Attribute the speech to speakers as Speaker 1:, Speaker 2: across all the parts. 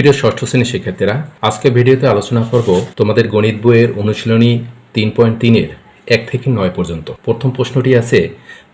Speaker 1: প্রিয় ষষ্ঠ শ্রেণির শিক্ষার্থীরা, আজকে ভিডিওতে আলোচনা করব তোমাদের গণিত বইয়ের অনুশীলনী তিন পয়েন্ট তিনের এক থেকে নয় পর্যন্ত। প্রথম প্রশ্নটি আছে,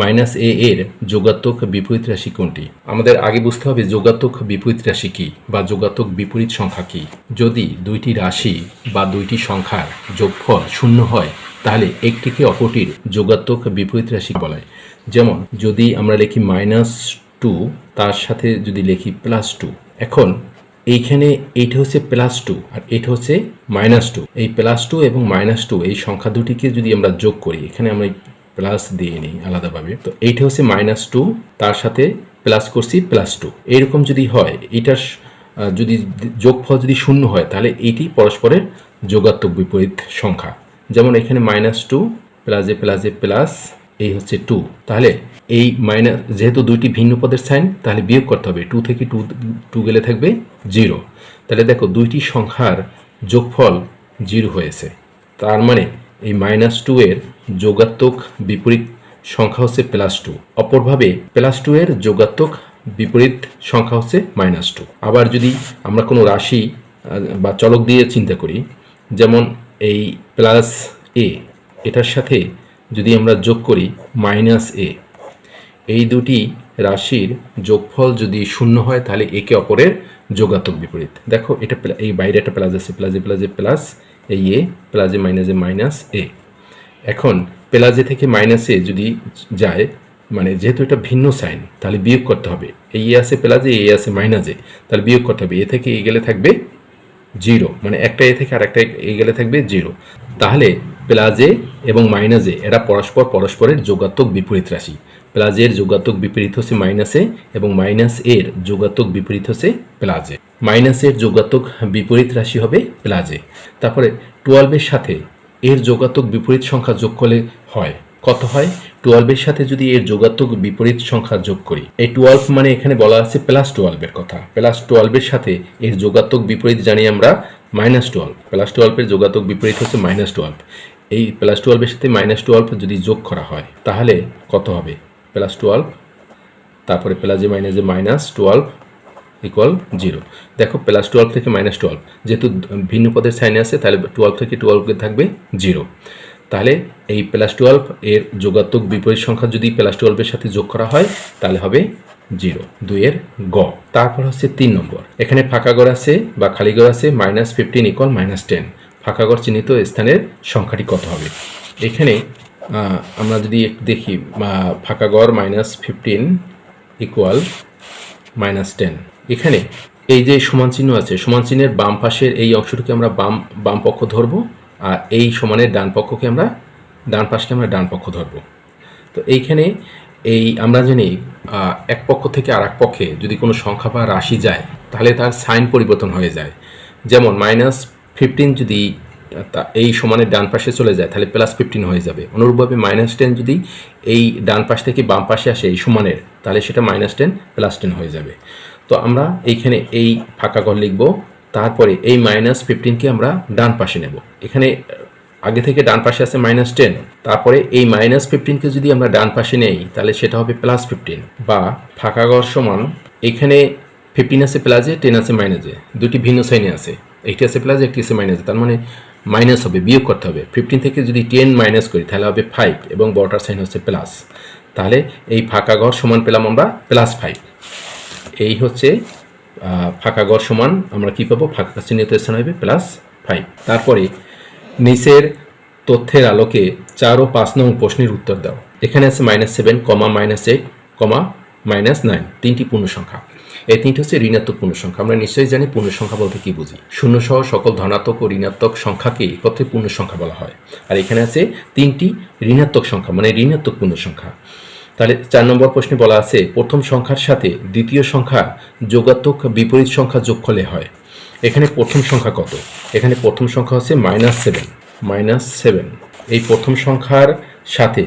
Speaker 1: মাইনাস এ এর যোগাত্মক বিপরীত রাশি কোনটি? আমাদের আগে বুঝতে হবে যোগাত্মক বিপরীত রাশি কি বা যোগাত্মক বিপরীত সংখ্যা কি। যদি দুইটি রাশি বা দুইটি সংখ্যার যোগফল শূন্য হয়, তাহলে একটিকে অপরটির যোগাত্মক বিপরীত রাশি বলা হয়। যেমন, যদি আমরা লিখি মাইনাস টু, তার সাথে যদি লিখি প্লাস টু। এখন এইখানে এইটা হচ্ছে প্লাস টু আর এটা হচ্ছে মাইনাস টু এই প্লাস টু এবং মাইনাস টু এই সংখ্যা দুটিকে যদি আমরা যোগ করি এখানে আমরা প্লাস দিয়ে নিই আলাদাভাবে। তো এইটা হচ্ছে মাইনাস টু তার সাথে প্লাস করছি প্লাস টু এইরকম যদি হয় আহ, যদি যোগফল যদি শূন্য হয় তাহলে এইটি পরস্পরের যোগাত্মক বিপরীত সংখ্যা। যেমন এখানে মাইনাস টু প্লাসে প্লাসে প্লাস এই হচ্ছে টু তাহলে এই মাইনাস যেহেতু দুইটি ভিন্ন পদের সাইন তাহলে বিয়োগ করতে হবে। টু থেকে টু টু গেলে থাকবে জিরো তাহলে দেখো দুইটি সংখ্যার যোগফল জিরো হয়েছে। তার মানে এই মাইনাস টু এর যোগাত্মক বিপরীত সংখ্যা হচ্ছে প্লাস টু অপরভাবে প্লাস টু এর যোগাত্মক বিপরীত সংখ্যা হচ্ছে মাইনাস টু আবার যদি আমরা কোনো রাশি বা চলক দিয়ে চিন্তা করি, যেমন এই প্লাস এ এটার সাথে যদি আমরা যোগ করি মাইনাস এ এই দুটি রাশির যোগফল যদি শূন্য হয়, তাহলে একে অপরের যোগাত্মক বিপরীত। দেখো, এটা এই বাইরে একটা প্লাস আছে প্লাজে প্লাজে প্লাস এই এ প্লাজে মাইনাসে মাইনাস এ এখন প্লাজে থেকে মাইনাসে যদি যায় মানে যেহেতু এটা ভিন্ন সাইন তাহলে বিয়োগ করতে হবে। এই এ আছে প্লাজে এ আছে মাইনাসে তাহলে বিয়োগ করতে হবে। এ থেকে এ গেলে থাকবে জিরো মানে একটা এ থেকে আরেকটা এ গেলে থাকবে জিরো তাহলে প্লাজে এবং মাইনাসে, এরা পরস্পর পরস্পরের যোগাত্মক বিপরীত রাশি। প্লাজের যোগাত্মক বিপরীত হচ্ছে মাইনাসে এবং মাইনাস এর যোগাত্মক বিপরীত হচ্ছে প্লাজে। মাইনাসের যোগাত্মক বিপরীত রাশি হবে প্লাজে। তারপরে টুয়েলভের সাথে এর যোগাত্মক বিপরীত সংখ্যা যোগ করলে হয়, কত হয়? টুয়েলভের সাথে যদি এর যোগাত্মক বিপরীত সংখ্যা যোগ করি, এই টুয়েলভ মানে এখানে বলা আছে প্লাস টুয়েলভের কথা। প্লাস টুয়েলভের সাথে এর যোগাত্মক বিপরীত জানি আমরা মাইনাস টুয়েলভ প্লাস টুয়েলভের যোগাত্মক বিপরীত হচ্ছে মাইনাস টুয়েলভ এই প্লাস টুয়েলভের সাথে মাইনাস টুয়েলভ যদি যোগ করা হয়, তাহলে কত হবে? প্লাস টুয়েলভ, তারপরে প্লাসে মাইনাসে মাইনাস টুয়েলভ ইকুয়াল জিরো দেখো, প্লাস টুয়েলভ থেকে মাইনাস টুয়েলভ, যেহেতু ভিন্ন পদের সাইনে আছে, তাহলে টুয়েলভ থেকে টুয়েলভ থাকবে জিরো তাহলে এই প্লাস টুয়েলভ এর যোগাত্মক বিপরীত সংখ্যা যদি প্লাস টুয়েলভের সাথে যোগ করা হয়, তাহলে হবে জিরো দুইয়ের গ। তারপর হচ্ছে তিন নম্বর। এখানে ফাঁকা গড় আছে বা খালি ঘর আছে, minus fifteen equal minus ten ফাঁকা ঘর চিহ্নিত স্থানের সংখ্যাটি কত হবে? এখানে আমরা যদি দেখি আহ, ফাঁকা ঘর minus fifteen equal minus ten এখানে এই যে সমান চিহ্ন আছে সমান চিহ্নের বাম পাশের এই অংশটিকে আমরা বাম বাম পক্ষ ধরব আর এই সমানের ডান পক্ষকে আমরা ডান পাশকে আমরা ডান পক্ষ ধরব। তো এইখানে এই আমরা জানি এক পক্ষ থেকে আর এক পক্ষে যদি কোনো সংখ্যা বা রাশি যায় তাহলে তার সাইন পরিবর্তন হয়ে যায়। যেমন মাইনাস ফিফটিন যদি এই সমানের ডান পাশে চলে যায়, তাহলে প্লাস ফিফটিন হয়ে যাবে। অনুরূপভাবে মাইনাস টেন যদি এই ডান পাশ থেকে বাম পাশে আসে এই সমানের, তাহলে সেটা মাইনাস টেন প্লাস টেন হয়ে যাবে। তো আমরা এইখানে এই ফাঁকা ঘর লিখব, তারপরে এই মাইনাস ফিফটিনকে আমরা ডান পাশে নেব। এখানে আগে থেকে ডান পাশে আছে মাইনাস টেন তারপরে এই মাইনাস ফিফটিনকে যদি আমরা ডান পাশে নেই, তাহলে সেটা হবে প্লাস ফিফটিন বা ফাঁকা ঘর সমান, এখানে ফিফটিন আছে প্লাসে টেন আছে মাইনাসে দুটি ভিন্ন সাইনে আছে। একটি আছে প্লাস একটি আছে মাইনাসে তার মানে মাইনাস হবে, বিয়োগ করতে হবে। ফিফটিন থেকে যদি টেন মাইনাস করি, তাহলে হবে ফাইভ এবং বটার সাইন হচ্ছে প্লাস তাহলে এই ফাঁকা ঘর সমান পেলাম আমরা প্লাস ফাইভ এই হচ্ছে ফাঁকা ঘর সমান আমরা কি পাবো? ফাঁকা চিহ্নিত স্থান হবে প্লাস ফাইভ তারপরে নিচের তথ্যের আলোকে চার ও পাঁচ নং প্রশ্নের উত্তর দাও। এখানে আছে minus seven comma minus eight comma minus nine তিনটি পূর্ণ সংখ্যা এই তিনটি হচ্ছে ঋণাত্মক পূর্ণ সংখ্যা আমরা নিশ্চয়ই জানি পূর্ণ সংখ্যা বলতে কি বুঝি? শূন্য সহ সকল ধনাত্মক ও ঋণাত্মক সংখ্যাকে একত্রে পূর্ণ সংখ্যা বলা হয়। আর এখানে আছে তিনটি ঋণাত্মক সংখ্যা মানে ঋণাত্মক পূর্ণসংখ্যা। তাহলে চার নম্বর প্রশ্নে বলা আছে, প্রথম সংখ্যার সাথে দ্বিতীয় সংখ্যা যোগাত্মক বিপরীত সংখ্যা যোগ করলে হয়। এখানে প্রথম সংখ্যা কত? এখানে প্রথম সংখ্যা হচ্ছে মাইনাস সেভেন মাইনাস সেভেন এই প্রথম সংখ্যার সাথে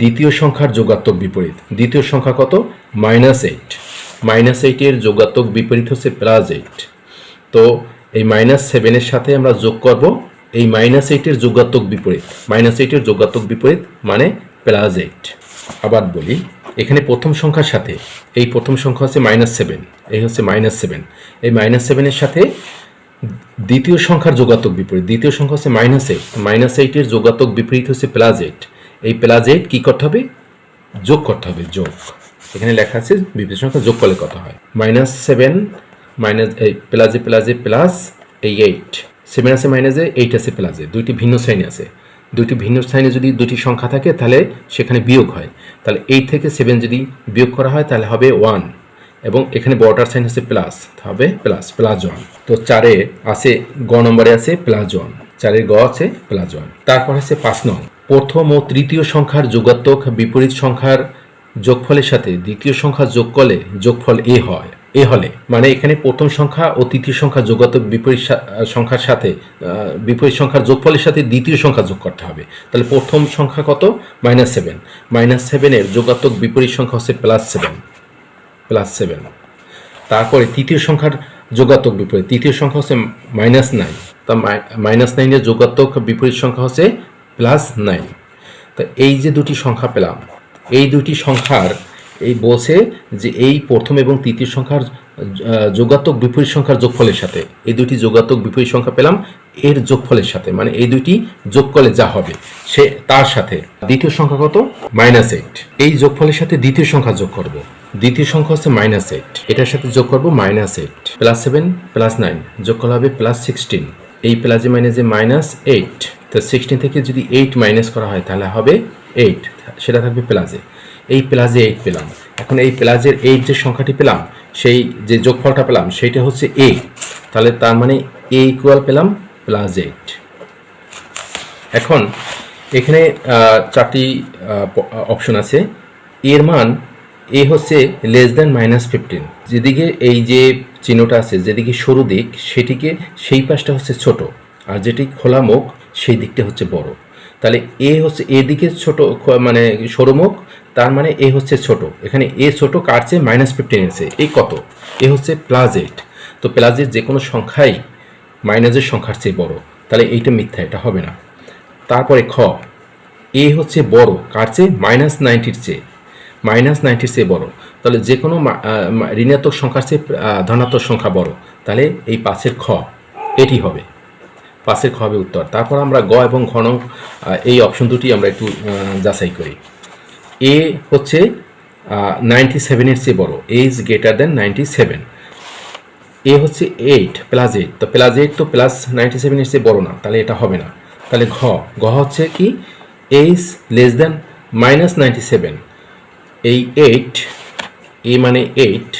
Speaker 1: দ্বিতীয় সংখ্যার যোগাত্মক বিপরীত। দ্বিতীয় সংখ্যা কত? মাইনাস এইট মাইনাস এইটের যোগাত্মক বিপরীত হচ্ছে প্লাস এইট তো এই মাইনাস সেভেনের সাথে আমরা যোগ করব এই মাইনাস এইটের যোগাত্মক বিপরীত। মাইনাস এইটের যোগাত্মক বিপরীত মানে প্লাস এইট আবার বলি, এখানে প্রথম সংখ্যার সাথে এই প্রথম সংখ্যা হচ্ছে মাইনাস সেভেন এই হচ্ছে মাইনাস সেভেন এই মাইনাস সেভেনের সাথে দ্বিতীয় সংখ্যার যোগাত্মক বিপরীত, দ্বিতীয় সংখ্যা হচ্ছে মাইনাস এইট মাইনাস এইটের যোগাত্মক বিপরীত হচ্ছে প্লাস এইট এই প্লাস এইট কী করতে হবে? যোগ করতে হবে, যোগ। এখানে লেখা আছে বিপরীত সংখ্যা যোগ করলে কত হয়? মাইনাস সেভেন মাইনাস এই প্লাসে প্লাসে প্লাস এই এইট সেভেন আছে মাইনাসে এইট আছে প্লাসে দুইটি ভিন্ন শ্রেণি আছে। দুইটি ভিন্ন সাইনে যদি দুটি সংখ্যা থাকে, তাহলে সেখানে বিয়োগ হয়। তাহলে এইট থেকে সেভেন যদি বিয়োগ করা হয়, তাহলে হবে ওয়ান এবং এখানে বর্ডার সাইন হচ্ছে প্লাস হবে প্লাস প্লাস ওয়ান তো চারে আছে, গ নম্বরে আছে প্লাস ওয়ান চারের গ আছে প্লাস ওয়ান তারপর আছে পাঁচ নং। প্রথম ও তৃতীয় সংখ্যার যোগাত্মক বিপরীত সংখ্যার যোগফলের সাথে দ্বিতীয় সংখ্যা যোগ করলে যোগফল এ হয়। এ হলে মানে এখানে প্রথম সংখ্যা ও তৃতীয় সংখ্যা যোগাত্মক বিপরীত সংখ্যার সাথে বিপরীত সংখ্যার যোগফলের সাথে দ্বিতীয় সংখ্যা যোগ করতে হবে। তাহলে প্রথম সংখ্যা কত? মাইনাস সেভেন মাইনাস সেভেনের যোগাত্মক বিপরীত সংখ্যা হচ্ছে প্লাস সেভেন প্লাস সেভেন তারপরে তৃতীয় সংখ্যার যোগাত্মক বিপরীত। তৃতীয় সংখ্যা হচ্ছে মাইনাস নাইন তা মাইনাস নাইনের যোগাত্মক বিপরীত সংখ্যা হচ্ছে প্লাস নাইন তো এই যে দুটি সংখ্যা পেলাম এই দুটি সংখ্যার এই বলছে যে এই প্রথম এবং তৃতীয় সংখ্যার যোগাত্মক বিপরীত সংখ্যার যোগফলের সাথে, এই দুটি যোগাত্মক বিপরীত সংখ্যা পেলাম এর যোগফলের সাথে মানে এই দুটি যোগ করলে যা হবে, সে তার সাথে। দ্বিতীয় সংখ্যা কত? মাইনাস এইট এই যোগফলের সাথে দ্বিতীয় সংখ্যা যোগ করব। দ্বিতীয় সংখ্যা হচ্ছে মাইনাস এইট এটার সাথে যোগ করব minus eight plus seven plus nine যোগ করা হবে প্লাস সিক্সটিন এই প্লাসে মাইনাসে মাইনাস এইট তো সিক্সটিন থেকে যদি এইট মাইনাস করা হয়, তাহলে হবে এইট সেটা থাকবে প্লাসে এই প্লাসে এইট পেলাম। এখন এই প্লাসের এইট যে সংখ্যাটি পেলাম, সেই যে যোগফলটা পেলাম, সেইটা হচ্ছে এ তাহলে তার মানে এ ইকুয়াল পেলাম প্লাস এইট এখন এখানে চারটি অপশন আছে। এর মান এ হচ্ছে লেস দ্যান মাইনাস ফিফটিন যেদিকে এই যে চিহ্নটা আছে, যেদিকে সরু দিক, সেটিকে সেই পাশটা হচ্ছে ছোট। আর যেটি খোলা মুখ, সেই দিকটা হচ্ছে বড়। তাহলে এ হচ্ছে এদিকে ছোট মানে সরু মুখ তার মানে এ হচ্ছে ছোট। এখানে এ ছোট চেয়ে মাইনাস ফিফটিন এসে এই কত? এ হচ্ছে প্লাস এইট তো প্লাস এইট যে কোনো সংখ্যাই মাইনাসের সংখ্যার চেয়ে বড়। তাহলে এইটা মিথ্যা, এটা হবে না। তারপরে খ। এ হচ্ছে বড় কার চেয়ে মাইনাস নাইনটির চেয়ে। মাইনাস নাইনটির চেয়ে বড়। তাহলে যে কোনো ঋণাত্মক সংখ্যার চেয়ে ধনাত্মক সংখ্যা বড়। তাহলে এই পাশের খ। এটি হবে। পাঁচের খ হবে উত্তর। তারপর আমরা গ এবং ঘন এই অপশন দুটি আমরা একটু যাচাই করি। এ হচ্ছে নাইনটি সেভেনের চেয়ে বড়। A is greater than ninety seven A হচ্ছে এইট প্লাস এইট তো প্লাস এইট তো প্লাস নাইনটি সেভেনের চেয়ে বড় না, তাহলে এটা হবে না। তাহলে ঘ। ঘ হচ্ছে কি? A is less than minus ninety seven এই এইট এ মানে eight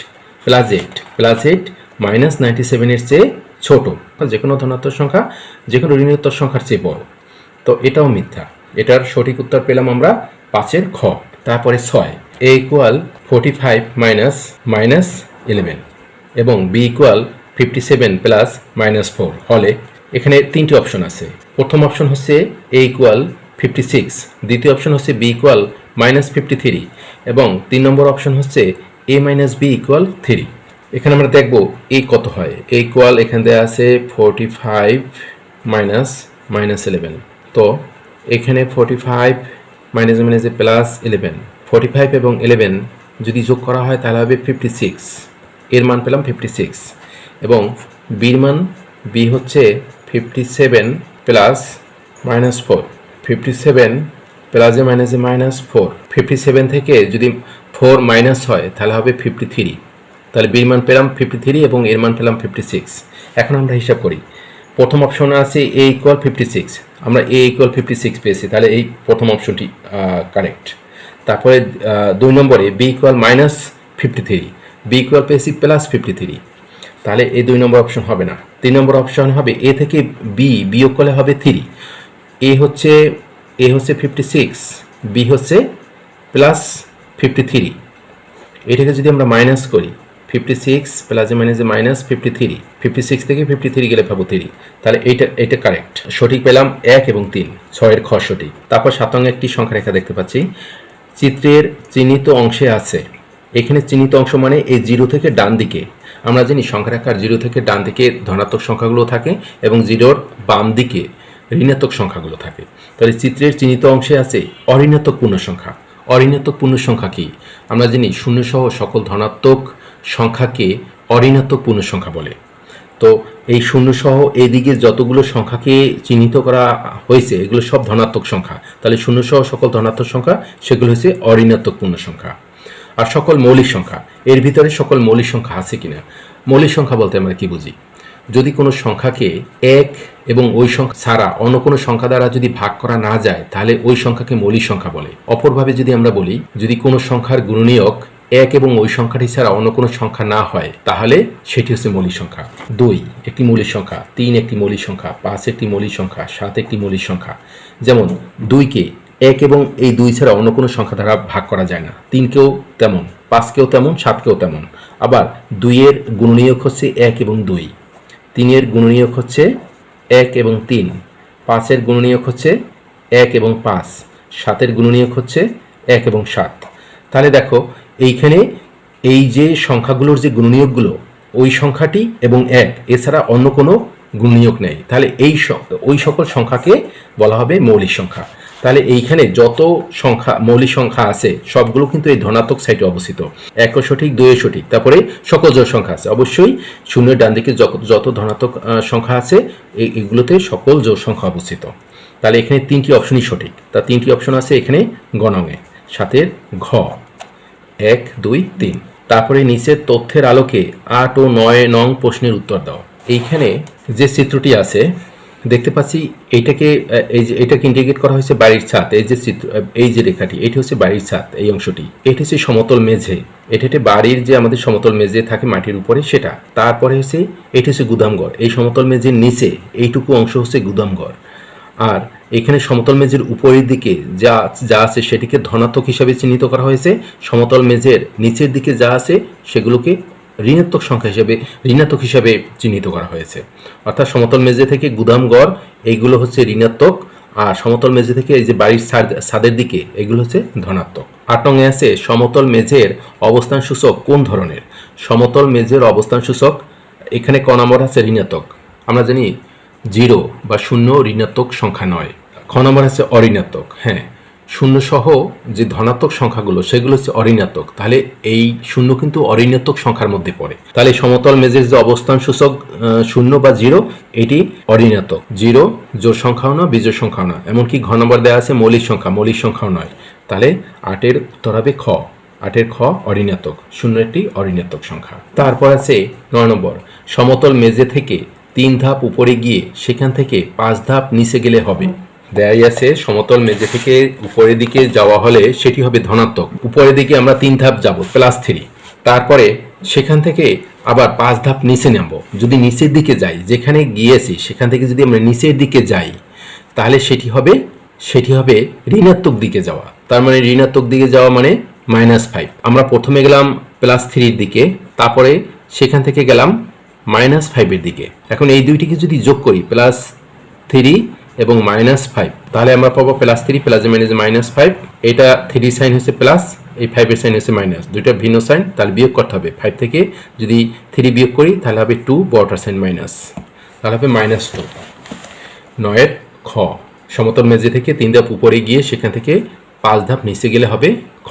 Speaker 1: plus eight plus eight minus ninety সেভেনের চেয়ে ছোট। যে কোনো ধনাত্মক সংখ্যা যে কোনো ঋণাত্মক সংখ্যার চেয়ে বড়। তো এটাও মিথ্যা। এটার সঠিক উত্তর পেলাম আমরা পাঁচের খ, তারপরে ছয়। A equal forty five minus minus eleven এবং B equal fifty seven plus minus four হলে এখানে তিনটি অপশন আছে। প্রথম অপশন হচ্ছে এ ইকুয়াল ফিফটি সিক্স দ্বিতীয় অপশন হচ্ছে B equal minus fifty three এবং তিন নম্বর অপশন হচ্ছে A minus B equal three এখানে আমরা দেখব এ কত হয়। এ ইকুয়াল এখান দেওয়া আছে forty five minus minus eleven তো এখানে ফোরটি ফাইভ মাইনাস মাইনাসে প্লাস ইলেভেন ফোরটি ফাইভ এবং ইলেভেন যদি যোগ করা হয় তাহলে হবে ফিফটি সিক্স এর মান পেলাম ফিফটি সিক্স এবং বির মান বি হচ্ছে fifty seven plus minus four fifty seven প্লাসে মাইনাসে মাইনাস ফোর ফিফটি সেভেন থেকে যদি ফোর মাইনাস হয় তাহলে হবে ফিফটি থ্রি তাহলে বির মান পেলাম ফিফটি থ্রি এবং এর মান পেলাম ফিফটি সিক্স এখন আমরা হিসাব করি। প্রথম অপশনে আছে এ ইকুয়াল ফিফটি সিক্স আমরা এ ইকুয়াল ফিফটি সিক্স পেয়েছি, তাহলে এই প্রথম অপশনটি কারেক্ট তারপরে দুই নম্বরে B equal minus fifty three B equal পেয়েছি প্লাস ফিফটি থ্রি তাহলে এই দুই নম্বর অপশন হবে না। তিন নম্বর অপশন হবে এ থেকে বি বিয়োগ করলে হবে থ্রি এ হচ্ছে এ হচ্ছে ফিফটি সিক্স বি হচ্ছে প্লাস ফিফটি থ্রি এটাকে যদি আমরা মাইনাস করি ফিফটি সিক্স প্লাসে মাইনাসে minus fifty three fifty six থেকে ফিফটি থ্রি গেলে পাবো থ্রি তাহলে এইটা এটা কারেক্ট সঠিক পেলাম এক এবং তিন, ছয়ের খ সঠিক। তারপর সাতং একটি সংখ্যা রেখা দেখতে পাচ্ছি। চিত্রের চিহ্নিত অংশে আছে। এখানে চিহ্নিত অংশ মানে এই জিরো থেকে ডান দিকে। আমরা জানি সংখ্যা রেখার জিরো থেকে ডান দিকে ধনাত্মক সংখ্যাগুলো থাকে এবং জিরোর বাম দিকে ঋণাত্মক সংখ্যাগুলো থাকে। তাহলে চিত্রের চিহ্নিত অংশে আছে অঋণাত্মক পূর্ণ সংখ্যা অঋণাত্মক পূর্ণ সংখ্যা কি? আমরা জানি শূন্য সহ সকল ধনাত্মক সংখ্যাকে অঋণাত্মক পূর্ণ সংখ্যা বলে। তো এই শূন্য সহ এদিকে যতগুলো সংখ্যাকে চিহ্নিত করা হয়েছে, এগুলো সব ধনাত্মক সংখ্যা। তাহলে শূন্য সহ সকল ধনাত্মক সংখ্যা, সেগুলো হচ্ছে অঋণাত্মক পূর্ণ সংখ্যা। আর সকল মৌলিক সংখ্যা, এর ভিতরে সকল মৌলিক সংখ্যা আছে কিনা? মৌলিক সংখ্যা বলতে আমরা কি বুঝি? যদি কোনো সংখ্যাকে এক এবং ওই সংখ্যা ছাড়া অন্য কোনো সংখ্যা দ্বারা যদি ভাগ করা না যায়, তাহলে ওই সংখ্যাকে মৌলিক সংখ্যা বলে। অপরভাবে যদি আমরা বলি, যদি কোনো সংখ্যার গুণনীয়ক এক এবং ওই সংখ্যাটি ছাড়া অন্য কোনো সংখ্যা না হয়, তাহলে সেটি হচ্ছে মৌলিক সংখ্যা। দুই, একটি মৌলিক সংখ্যা। তিন, একটি মৌলিক সংখ্যা। পাঁচ, একটি মৌলিক সংখ্যা। সাত, একটি মৌলিক সংখ্যা। যেমন, দুইকে এক এবং এই দুই ছাড়া অন্য কোনো সংখ্যা দ্বারা ভাগ করা যায় না। তিনকেও তেমন, পাঁচকেও তেমন, সাতকেও তেমন। আবার দুইয়ের গুণনীয়ক হচ্ছে এক এবং দুই। তিনের গুণনীয়ক হচ্ছে এক এবং তিন। পাঁচের গুণনীয়ক হচ্ছে এক এবং পাঁচ। সাতের গুণনীয়ক হচ্ছে এক এবং সাত। তাহলে দেখো এইখানে এই যে সংখ্যাগুলোর যে গুণনীয়কগুলো, ওই সংখ্যাটি এবং এক, এছাড়া অন্য কোনো গুণনীয়ক নেই। তাহলে এই ওই সকল সংখ্যাকে বলা হবে মৌলিক সংখ্যা। তাহলে এইখানে যত সংখ্যা, মৌলিক সংখ্যা আছে, সবগুলো কিন্তু এই ধনাত্মক সাইটে অবস্থিত। একও সঠিক দুয়ে সঠিক, তারপরে সকল জোড় সংখ্যা আছে। অবশ্যই শূন্যের ডান দিকে যত যত ধনাত্মক সংখ্যা আছে এগুলোতে সকল জোড় সংখ্যা অবস্থিত। তাহলে এখানে তিনটি অপশনই সঠিক। তা তিনটি অপশন আছে এখানে গণঙে সাতের ঘ। এক, দুই, তিন। তারপরে নিচের তথ্যের আলোকে আট ও নয় নং প্রশ্নের উত্তর দাও। এইখানে যে চিত্রটি আছে, দেখতে পাচ্ছি এইটাকে এই যে এটাকে ইন্ডিকেট করা হয়েছে বাড়ির ছাদ। এই যে চিত্র এই যে রেখাটি, এটি হচ্ছে বাড়ির ছাদ, এই অংশটি। এটি হচ্ছে সমতল মেঝে। এটি হচ্ছে বাড়ির যে আমাদের সমতল মেঝে থাকে মাটির উপরে, সেটা। তারপরে হচ্ছে, এটি হচ্ছে গুদামঘর। এই সমতল মেঝের নিচে এইটুকু অংশ হচ্ছে গুদামঘর। আর এখানে সমতল মেঝের উপরের দিকে যা যা আছে সেটিকে ধনাত্মক হিসাবে চিহ্নিত করা হয়েছে। সমতল মেঝের নিচের দিকে যা আছে সেগুলোকে ঋণাত্মক সংখ্যা হিসেবে, ঋণাত্মক হিসাবে চিহ্নিত করা হয়েছে। অর্থাৎ সমতল মেঝে থেকে গুদামঘর এইগুলো হচ্ছে ঋণাত্মক, আর সমতল মেঝে থেকে এই যে বাড়ির ছাদ- ছাদের দিকে, এগুলো হচ্ছে ধনাত্মক। আট নংয়ে আছে সমতল মেঝের অবস্থান সূচক কোন ধরনের? সমতল মেঝের অবস্থান সূচক, এখানে ক নম্বর আছে ঋণাত্মক। আমরা জানি জিরো বা শূন্য ঋণাত্মক সংখ্যা নয়। খ নম্বর আছে অঋণাত্মক। হ্যাঁ শূন্য সহ যে ধনাত্মক সংখ্যাগুলো, সেগুলো হচ্ছে অঋণাত্মক। তাহলে এই শূন্য কিন্তু অঋণাত্মক সংখ্যার মধ্যে পড়ে। তাহলে সমতল মেজের যে অবস্থান সূচক শূন্য বা জিরো, এটি অঋণাত্মক। জিরো জোর সংখ্যাও না বিজোড় সংখ্যাও না এমনকি ঘ নম্বর দেওয়া আছে মৌলিক সংখ্যা, মৌলিক সংখ্যাও নয়। তাহলে আটের উত্তর হবে খ। আটের খ অঋণাত্মক শূন্য একটি অঋণাত্মক সংখ্যা। তারপর আছে নয় নম্বর। সমতল মেজে থেকে তিন ধাপ উপরে গিয়ে সেখান থেকে পাঁচ ধাপ নিচে গেলে হবে। দেয়াই আছে সমতল মেঝে থেকে উপরের দিকে যাওয়া হলে সেটি হবে ধনাত্মক। উপরের দিকে আমরা তিন ধাপ যাব, প্লাস থ্রি। তারপরে সেখান থেকে আবার পাঁচ ধাপ নিচে নামব। যদি নিচের দিকে যাই, যেখানে গিয়েছি, সেখান থেকে যদি আমরা নিচের দিকে যাই, তাহলে সেটি হবে সেটি হবে ঋণাত্মক দিকে যাওয়া। তার মানে ঋণাত্মক দিকে যাওয়া মানে মাইনাস ফাইভ আমরা প্রথমে গেলাম প্লাস থ্রির দিকে, তারপরে সেখান থেকে গেলাম মাইনাস ফাইভের দিকে। এখন এই দুইটিকে যদি যোগ করি প্লাস থ্রি এবং মাইনাস ফাইভ তাহলে আমরা পাবো plus three plus minus minus five এটা থ্রি সাইন হচ্ছে প্লাস এই ফাইভের সাইন হচ্ছে মাইনাস দুইটা ভিন্ন সাইন তাহলে বিয়োগ করতে হবে। ফাইভ থেকে যদি থ্রি বিয়োগ করি, তাহলে হবে টু বড়টার সাইন মাইনাস তাহলে হবে মাইনাস টু নয়ের খ, সমতল মেঝে থেকে তিন ধাপ উপরে গিয়ে সেখান থেকে পাঁচ ধাপ নিচে গেলে হবে খ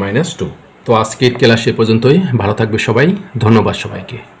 Speaker 1: মাইনাস টু তো আজকের ক্লাস এ পর্যন্তই। ভালো থাকবে সবাই। ধন্যবাদ সবাইকে।